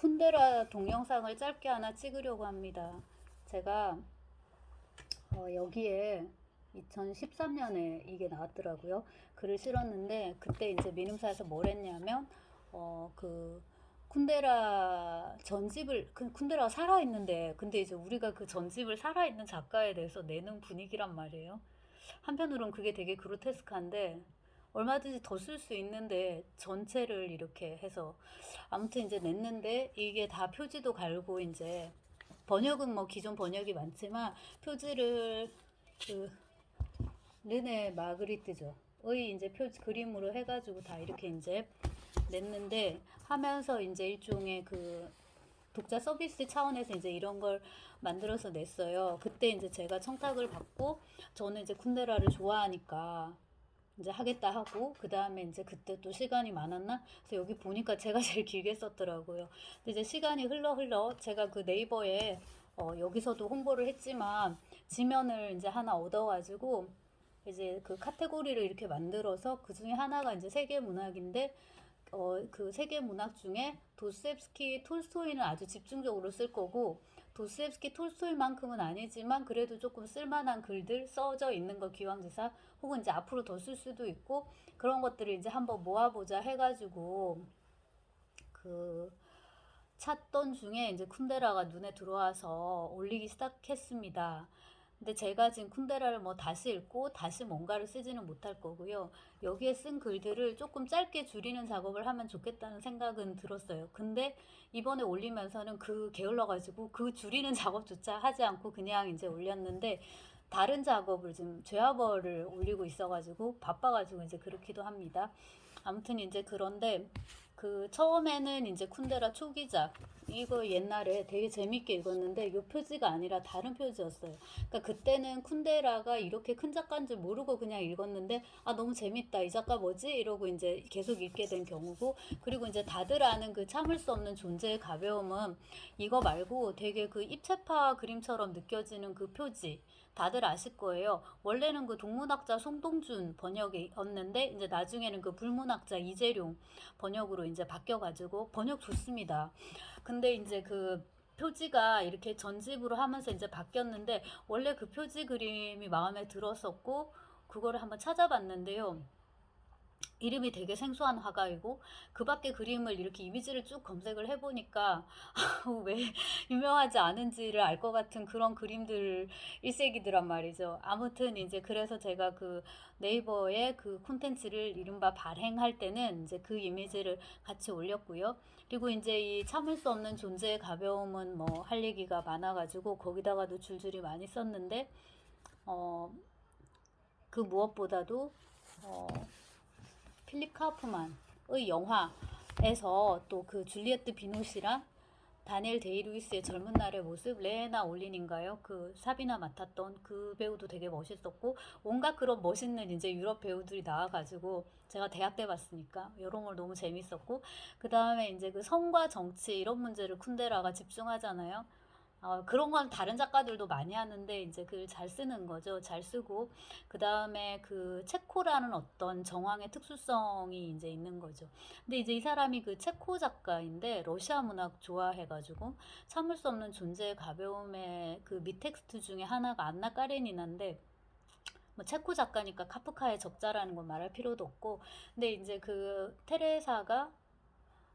쿤데라 동영상을 짧게 하나 찍으려고 합니다. 제가 어, 여기에 2013년에 이게 나왔더라고요. 글을 실었는데 그때 이제 민음사에서 뭘 했냐면 어, 그 쿤데라 전집을 그 쿤데라가 살아 있는데 근데 이제 우리가 그 전집을 살아 있는 작가에 대해서 내는 분위기란 말이에요. 한편으론 그게 되게 그로테스크한데 얼마든지 더 쓸 수 있는데 전체를 이렇게 해서 아무튼 이제 냈는데 이게 다 표지도 갈고 이제 번역은 뭐 기존 번역이 많지만 표지를 그 르네 마그리트죠. 의 이제 표 그림으로 해가지고 다 이렇게 이제 냈는데 하면서 이제 일종의 그 독자 서비스 차원에서 이제 이런 걸 만들어서 냈어요. 그때 이제 제가 청탁을 받고 저는 이제 쿤데라를 좋아하니까 이제 하겠다 하고 그 다음에 이제 그때 또 시간이 많았나? 그래서 여기 보니까 제가 제일 길게 썼더라고요. 근데 이제 시간이 흘러 흘러 제가 그 네이버에 어, 여기서도 홍보를 했지만 지면을 이제 하나 얻어가지고 이제 그 카테고리를 이렇게 만들어서 그 중에 하나가 이제 세계 문학인데 어, 그 세계 문학 중에 도스옙스키, 톨스토이는 아주 집중적으로 쓸 거고 도스옙스키, 톨스토이만큼은 아니지만 그래도 조금 쓸만한 글들 써져 있는 거 기왕지사 혹은 이제 앞으로 더 쓸 수도 있고 그런 것들을 이제 한번 모아보자 해가지고 그 찾던 중에 이제 쿤데라가 눈에 들어와서 올리기 시작했습니다. 근데 제가 지금 쿤데라를 뭐 다시 읽고 다시 뭔가를 쓰지는 못할 거고요. 여기에 쓴 글들을 조금 짧게 줄이는 작업을 하면 좋겠다는 생각은 들었어요. 근데 이번에 올리면서는 그 게을러가지고 그 줄이는 작업조차 하지 않고 그냥 이제 올렸는데 다른 작업을 지금 죄화벌을 올리고 있어가지고 바빠가지고 이제 그렇기도 합니다. 아무튼 이제 그런데 그 처음에는 이제 쿤데라 초기작 이거 옛날에 되게 재밌게 읽었는데 요 표지가 아니라 다른 표지였어요. 그러니까 그때는 쿤데라가 이렇게 큰 작가인 줄 모르고 그냥 읽었는데 아 너무 재밌다 이 작가 뭐지 이러고 이제 계속 읽게 된 경우고 그리고 이제 다들 아는 그 참을 수 없는 존재의 가벼움은 이거 말고 되게 그 입체파 그림처럼 느껴지는 그 표지 다들 아실 거예요. 원래는 그 동문학자 송동준 번역이었는데 이제 나중에는 그 불문학자 이재룡 번역으로 이제 바뀌어가지고 번역 좋습니다. 근데 이제 그 표지가 이렇게 전집으로 하면서 이제 바뀌었는데 원래 그 표지 그림이 마음에 들었었고 그거를 한번 찾아봤는데요. 이름이 되게 생소한 화가이고 그 밖에 그림을 이렇게 이미지를 쭉 검색을 해보니까 왜 유명하지 않은지를 알 것 같은 그런 그림들 일색이더란 말이죠. 아무튼 이제 그래서 제가 그 네이버에 그 콘텐츠를 이른바 발행할 때는 이제 그 이미지를 같이 올렸고요. 그리고 이제 이 참을 수 없는 존재의 가벼움은 뭐 할 얘기가 많아가지고 거기다가도 줄줄이 많이 썼는데 어 그 무엇보다도 어 필립 카우프만의 영화에서 또 그 줄리에트 비노시랑 다니엘 데이루이스의 젊은 날의 모습, 레에나 올린인가요? 그 사비나 맡았던 그 배우도 되게 멋있었고 온갖 그런 멋있는 이제 유럽 배우들이 나와가지고 제가 대학 때 봤으니까 이런 걸 너무 재밌었고 그 다음에 이제 그 성과 정치 이런 문제를 쿤데라가 집중하잖아요. 어, 그런 건 다른 작가들도 많이 하는데 이제 그걸 잘 쓰는 거죠. 잘 쓰고 그 다음에 그 체코라는 어떤 정황의 특수성이 이제 있는 거죠. 근데 이제 이 사람이 그 체코 작가인데 러시아 문학 좋아해가지고 참을 수 없는 존재의 가벼움의 그 밑텍스트 중에 하나가 안나 까레니나인데 뭐 체코 작가니까 카프카의 적자라는 걸 말할 필요도 없고 근데 이제 그 테레사가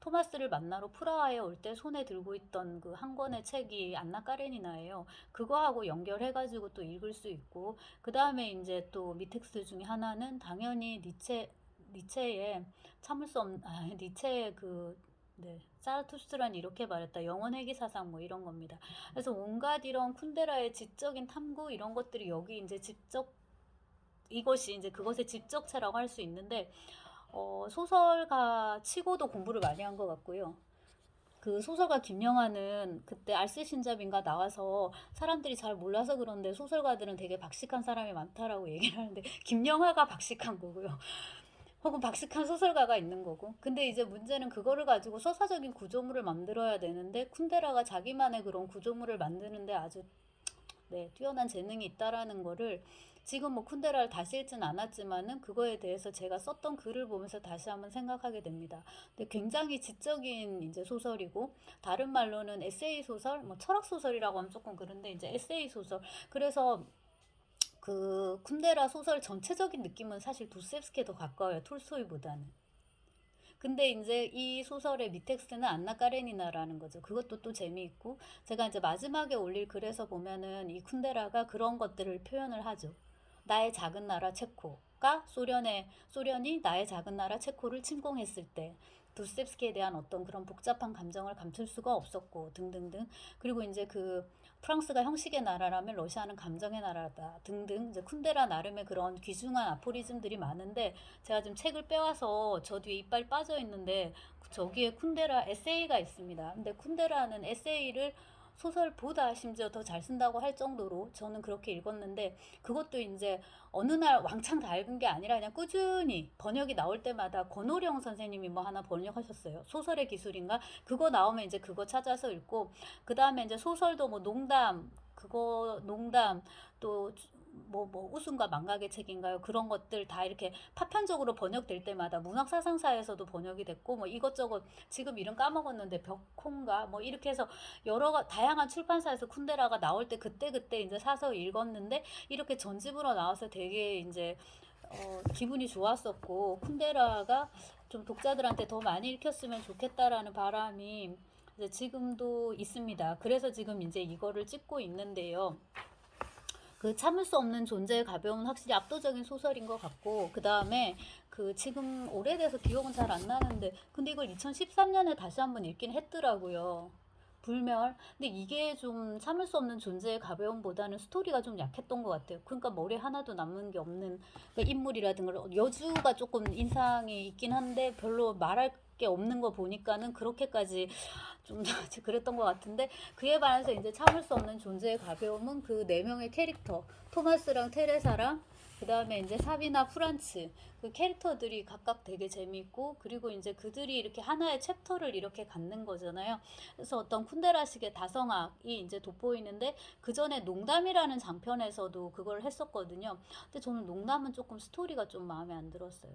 토마스를 만나러 프라하에 올 때 손에 들고 있던 그 한 권의 책이 안나 까레니나예요. 그거하고 연결해가지고 또 읽을 수 있고 그 다음에 이제 또 미텍스트 중에 하나는 당연히 니체 니체의 참을 수 없는 아, 니체의 그 네, 사르투스트란 이렇게 말했다. 영원 회귀 사상 뭐 이런 겁니다. 그래서 온갖 이런 쿤데라의 지적인 탐구 이런 것들이 여기 이제 직접 이것이 이제 그것의 직접체라고 할 수 있는데 어, 소설가 치고도 공부를 많이 한 것 같고요. 그 소설가 김영하는 그때 알쓸 신잡인가 나와서 사람들이 잘 몰라서 그런데 소설가들은 되게 박식한 사람이 많다라고 얘기를 하는데 김영하가 박식한 거고요. 혹은 박식한 소설가가 있는 거고. 근데 이제 문제는 그거를 가지고 서사적인 구조물을 만들어야 되는데 쿤데라가 자기만의 그런 구조물을 만드는데 아주 네, 뛰어난 재능이 있다라는 거를 지금 뭐 쿤데라를 다시 읽진 않았지만은 그거에 대해서 제가 썼던 글을 보면서 다시 한번 생각하게 됩니다. 근데 굉장히 지적인 이제 소설이고 다른 말로는 에세이 소설, 뭐 철학 소설이라고 하면 조금 그런데 이제 에세이 소설. 그래서 그 쿤데라 소설 전체적인 느낌은 사실 도스옙스키에 더 가까워요. 톨스토이보다는. 근데 이제 이 소설의 밑텍스트는 안나 까레니나라는 거죠. 그것도 또 재미있고 제가 이제 마지막에 올릴 글에서 보면은 이 쿤데라가 그런 것들을 표현을 하죠. 나의 작은 나라 체코가 소련의 소련이 나의 작은 나라 체코를 침공했을 때 도스옙스키에 대한 어떤 그런 복잡한 감정을 감출 수가 없었고 등등등 그리고 이제 그 프랑스가 형식의 나라라면 러시아는 감정의 나라다 등등 이제 쿤데라 나름의 그런 귀중한 아포리즘들이 많은데 제가 지금 책을 빼와서 저 뒤에 이빨 빠져 있는데 저기에 쿤데라 에세이가 있습니다. 근데 쿤데라는 에세이를 소설보다 심지어 더 잘 쓴다고 할 정도로 저는 그렇게 읽었는데 그것도 이제 어느 날 왕창 다 읽은 게 아니라 그냥 꾸준히 번역이 나올 때마다 권오령 선생님이 뭐 하나 번역하셨어요. 소설의 기술인가? 그거 나오면 이제 그거 찾아서 읽고 그 다음에 이제 소설도 뭐 농담 그거 농담 또 뭐, 뭐, 웃음과 망각의 책인가요? 그런 것들 다 이렇게 파편적으로 번역될 때마다 문학사상사에서도 번역이 됐고, 뭐 이것저것, 지금 이름 까먹었는데, 벽콩가? 뭐 이렇게 해서 여러 가- 다양한 출판사에서 쿤데라가 나올 때 그때 그때 이제 사서 읽었는데, 이렇게 전집으로 나와서 되게 이제, 어, 기분이 좋았었고, 쿤데라가 좀 독자들한테 더 많이 읽혔으면 좋겠다라는 바람이 지금도 있습니다. 그래서 지금 이제 이거를 찍고 있는데요. 그 참을 수 없는 존재의 가벼움은 확실히 압도적인 소설인 것 같고 그 다음에 그 지금 오래돼서 기억은 잘 안 나는데 근데 이걸 2013년에 다시 한번 읽긴 했더라고요. 불멸. 근데 이게 좀 참을 수 없는 존재의 가벼움보다는 스토리가 좀 약했던 것 같아요. 그러니까 머리 하나도 남는 게 없는 그러니까 인물이라든가 여주가 조금 인상이 있긴 한데 별로 말할 게 없는 거 보니까는 그렇게까지 좀 그랬던 것 같은데 그에 반해서 이제 참을 수 없는 존재의 가벼움은 그 네 명의 캐릭터 토마스랑 테레사랑 그 다음에 이제 사비나 프란츠 그 캐릭터들이 각각 되게 재미있고 그리고 이제 그들이 이렇게 하나의 챕터를 이렇게 갖는 거잖아요. 그래서 어떤 쿤데라식의 다성악이 이제 돋보이는데 그 전에 농담이라는 장편에서도 그걸 했었거든요. 근데 저는 농담은 조금 스토리가 좀 마음에 안 들었어요.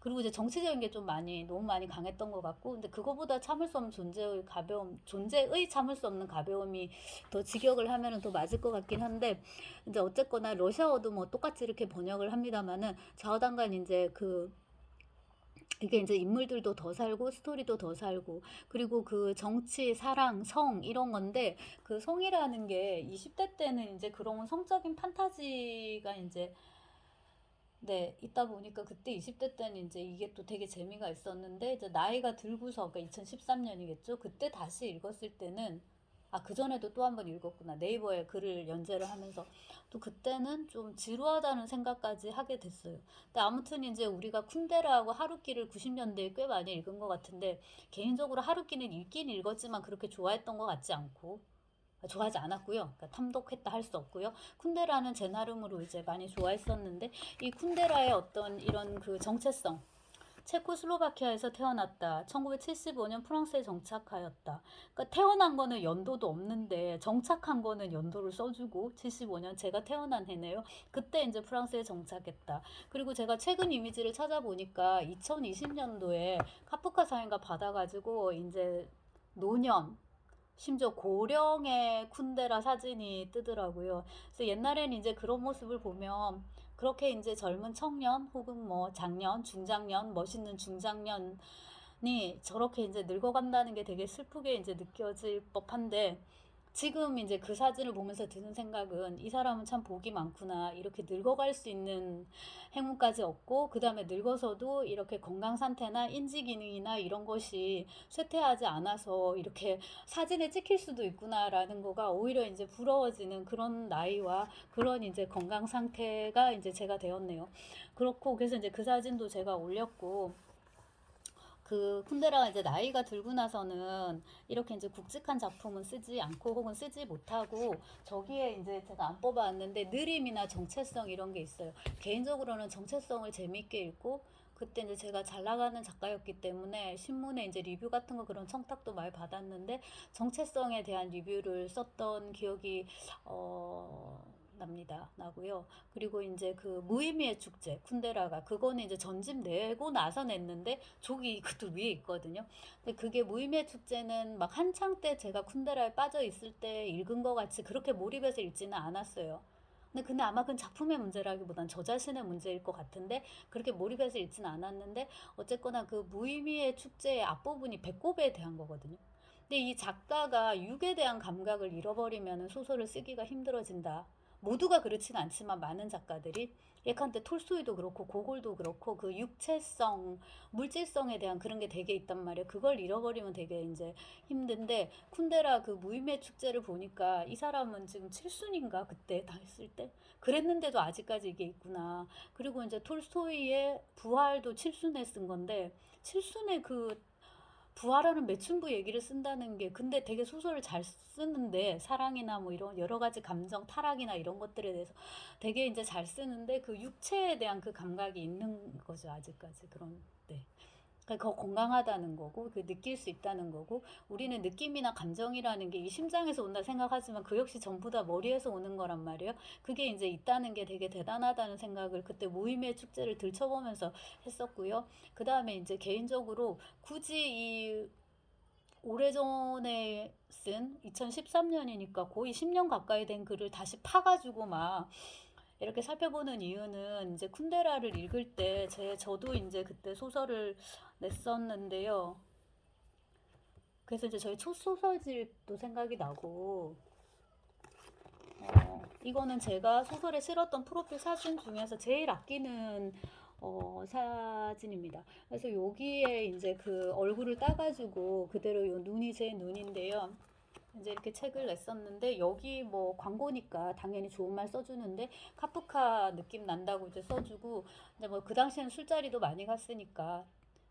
그리고 이제 정치적인 게 좀 많이 너무 많이 강했던 것 같고 근데 그거보다 참을 수 없는 존재의 가벼움 존재의 참을 수 없는 가벼움이 더 직역을 하면은 더 맞을 것 같긴 한데 이제 어쨌거나 러시아어도 뭐 똑같이 이렇게 번역을 합니다만은 좌우당간 이제 그 이게 이제 인물들도 더 살고 스토리도 더 살고 그리고 그 정치, 사랑, 성 이런 건데 그 성이라는 게 20대 때는 이제 그런 성적인 판타지가 이제 네, 있다 보니까 그때 20대 때는 이제 이게 또 되게 재미가 있었는데 이제 나이가 들고서 그러니까 2013년이겠죠. 그때 다시 읽었을 때는 아, 그전에도 또 한 번 읽었구나. 네이버에 글을 연재를 하면서 또 그때는 좀 지루하다는 생각까지 하게 됐어요. 근데 아무튼 이제 우리가 쿤데라하고 하루키를 90년대에 꽤 많이 읽은 것 같은데 개인적으로 하루키는 읽긴 읽었지만 그렇게 좋아했던 것 같지 않고 좋아하지 않았고요. 그러니까 탐독했다 할 수 없고요. 쿤데라는 제 나름으로 이제 많이 좋아했었는데 이 쿤데라의 어떤 이런 그 정체성 체코슬로바키아에서 태어났다. 1975년 프랑스에 정착하였다. 그러니까 태어난 거는 연도도 없는데 정착한 거는 연도를 써주고 75년 제가 태어난 해네요. 그때 이제 프랑스에 정착했다. 그리고 제가 최근 이미지를 찾아보니까 2020년도에 카프카 사인가 받아가지고 이제 노년 심지어 고령의 쿤데라 사진이 뜨더라고요. 그래서 옛날에는 이제 그런 모습을 보면 그렇게 이제 젊은 청년 혹은 뭐 장년, 중장년, 멋있는 중장년이 저렇게 이제 늙어간다는 게 되게 슬프게 이제 느껴질 법한데 지금 이제 그 사진을 보면서 드는 생각은 이 사람은 참 복이 많구나. 이렇게 늙어갈 수 있는 행운까지 얻고, 그 다음에 늙어서도 이렇게 건강 상태나 인지 기능이나 이런 것이 쇠퇴하지 않아서 이렇게 사진에 찍힐 수도 있구나라는 거가 오히려 이제 부러워지는 그런 나이와 그런 이제 건강 상태가 이제 제가 되었네요. 그렇고, 그래서 이제 그 사진도 제가 올렸고, 그 쿤데라가 이제 나이가 들고 나서는 이렇게 이제 굵직한 작품은 쓰지 않고 혹은 쓰지 못하고 저기에 이제 제가 안 뽑아왔는데 느림이나 정체성 이런 게 있어요. 개인적으로는 정체성을 재미있게 읽고 그때 이제 제가 잘 나가는 작가였기 때문에 신문에 이제 리뷰 같은 거 그런 청탁도 많이 받았는데 정체성에 대한 리뷰를 썼던 기억이 어 납니다. 나고요. 그리고 이제 그 무의미의 축제 쿤데라가 그거는 이제 전집 내고 나서 냈는데 조기 그것도 위에 있거든요. 근데 그게 무의미의 축제는 막 한창 때 제가 쿤데라에 빠져 있을 때 읽은 것 같이 그렇게 몰입해서 읽지는 않았어요. 근데 근데 아마 그건 작품의 문제라기보단 저 자신의 문제일 것 같은데 그렇게 몰입해서 읽지는 않았는데 어쨌거나 그 무의미의 축제의 앞부분이 배꼽에 대한 거거든요. 근데 이 작가가 육에 대한 감각을 잃어버리면 소설을 쓰기가 힘들어진다. 모두가 그렇진 않지만 많은 작가들이 예컨대 톨스토이도 그렇고 고골도 그렇고 그 육체성, 물질성에 대한 그런 게 되게 있단 말이에요. 그걸 잃어버리면 되게 이제 힘든데 쿤데라 그 무의미의 축제를 보니까 이 사람은 지금 칠순인가 그때 다 했을 때 그랬는데도 아직까지 이게 있구나. 그리고 이제 톨스토이의 부활도 칠순에 쓴 건데 칠순의 그 부활하는 매춘부 얘기를 쓴다는 게 근데 되게 소설을 잘 쓰는데 사랑이나 뭐 이런 여러 가지 감정 타락이나 이런 것들에 대해서 되게 이제 잘 쓰는데 그 육체에 대한 그 감각이 있는 거죠 아직까지 그런 네. 그러니까 더 건강하다는 거고 그 느낄 수 있다는 거고 우리는 느낌이나 감정이라는 게 이 심장에서 온다 생각하지만 그 역시 전부 다 머리에서 오는 거란 말이에요. 그게 이제 있다는 게 되게 대단하다는 생각을 그때 모임의 축제를 들춰보면서 했었고요. 그 다음에 이제 개인적으로 굳이 이 오래전에 쓴 2013년이니까 거의 10년 가까이 된 글을 다시 파가지고 막 이렇게 살펴보는 이유는 이제 쿤데라를 읽을 때 제 저도 이제 그때 소설을 냈었는데요. 그래서 이제 저희 첫 소설집도 생각이 나고 어, 이거는 제가 소설에 실었던 프로필 사진 중에서 제일 아끼는 어, 사진입니다. 그래서 여기에 이제 그 얼굴을 따가지고 그대로 요 눈이 제 눈인데요. 이제 이렇게 책을 냈었는데 여기 뭐 광고니까 당연히 좋은 말 써주는데 카프카 느낌 난다고 이제 써주고 근데 뭐그 당시에는 술자리도 많이 갔으니까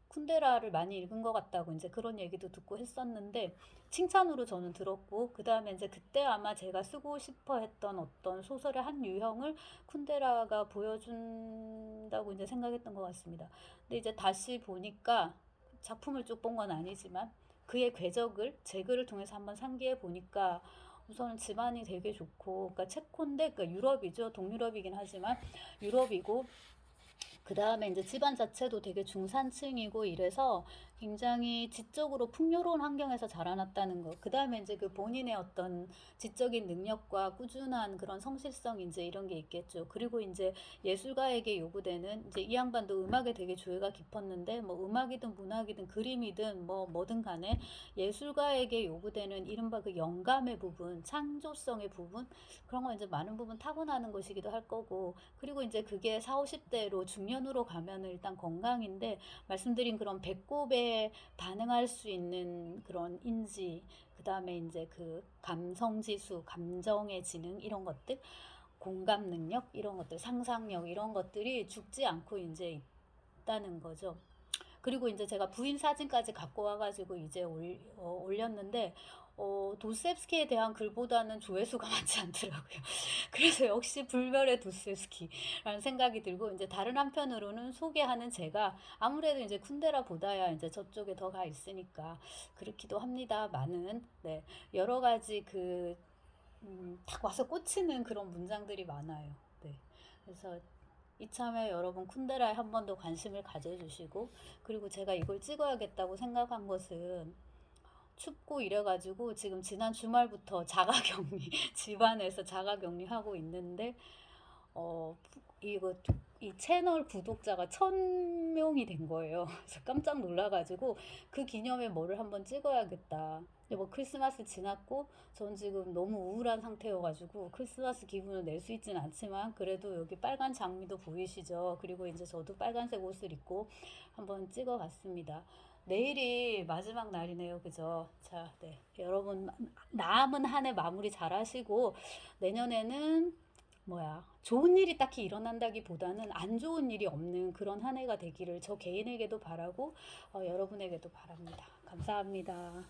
쿤데라를 많이 읽은 것 같다고 이제 그런 얘기도 듣고 했었는데 칭찬으로 저는 들었고 그 다음에 이제 그때 아마 제가 쓰고 싶어 했던 어떤 소설의 한 유형을 쿤데라가 보여준다고 이제 생각했던 것 같습니다. 근데 이제 다시 보니까 작품을 쭉 본 건 아니지만 그의 궤적을 제 글을 통해서 한번 상기해 보니까 우선은 집안이 되게 좋고 그러니까 체코인데 그러니까 유럽이죠. 동유럽이긴 하지만 유럽이고 그 다음에 이제 집안 자체도 되게 중산층이고 이래서 굉장히 지적으로 풍요로운 환경에서 자라났다는 거. 그 다음에 이제 그 본인의 어떤 지적인 능력과 꾸준한 그런 성실성 이제 이런 게 있겠죠. 그리고 이제 예술가에게 요구되는 이제 이 양반도 음악에 되게 조예가 깊었는데 뭐 음악이든 문학이든 그림이든 뭐 뭐든 간에 예술가에게 요구되는 이른바 그 영감의 부분, 창조성의 부분 그런 거 이제 많은 부분 타고나는 것이기도 할 거고 그리고 이제 그게 4, 50대로 중년으로 가면은 일단 건강인데 말씀드린 그런 배꼽 에 반응할 수 있는 그런 인지 그 다음에 이제 그 감성 지수, 감정의 지능 이런 것들 공감 능력 이런 것들 상상력 이런 것들이 죽지 않고 이제 있다는 거죠. 그리고 이제 제가 부인 사진까지 갖고 와가지고 이제 올, 어, 올렸는데 어, 도스옙스키에 대한 글보다는 조회수가 많지 않더라고요. 그래서 역시 불멸의 도스옙스키라는 생각이 들고 이제 다른 한편으로는 소개하는 제가 아무래도 이제 쿤데라 보다야 이제 저쪽에 더 가 있으니까 그렇기도 합니다. 많은 네 여러 가지 그 음, 딱 와서 꽂히는 그런 문장들이 많아요. 네 그래서 이참에 여러분 쿤데라에 한 번 더 관심을 가져주시고 그리고 제가 이걸 찍어야겠다고 생각한 것은 춥고 이래가지고 지금 지난 주말부터 자가격리 집안에서 자가격리하고 있는데 어 이거 이 채널 구독자가 천 명이 된 거예요. 그래서 깜짝 놀라가지고 그 기념에 뭐를 한번 찍어야겠다. 근데 뭐 크리스마스 지났고 전 지금 너무 우울한 상태여가지고 크리스마스 기분을 낼 수 있진 않지만 그래도 여기 빨간 장미도 보이시죠? 그리고 이제 저도 빨간색 옷을 입고 한번 찍어봤습니다. 내일이 마지막 날이네요. 그죠? 자, 네. 여러분, 남은 한 해 마무리 잘 하시고, 내년에는, 뭐야, 좋은 일이 딱히 일어난다기 보다는 안 좋은 일이 없는 그런 한 해가 되기를 저 개인에게도 바라고, 어, 여러분에게도 바랍니다. 감사합니다.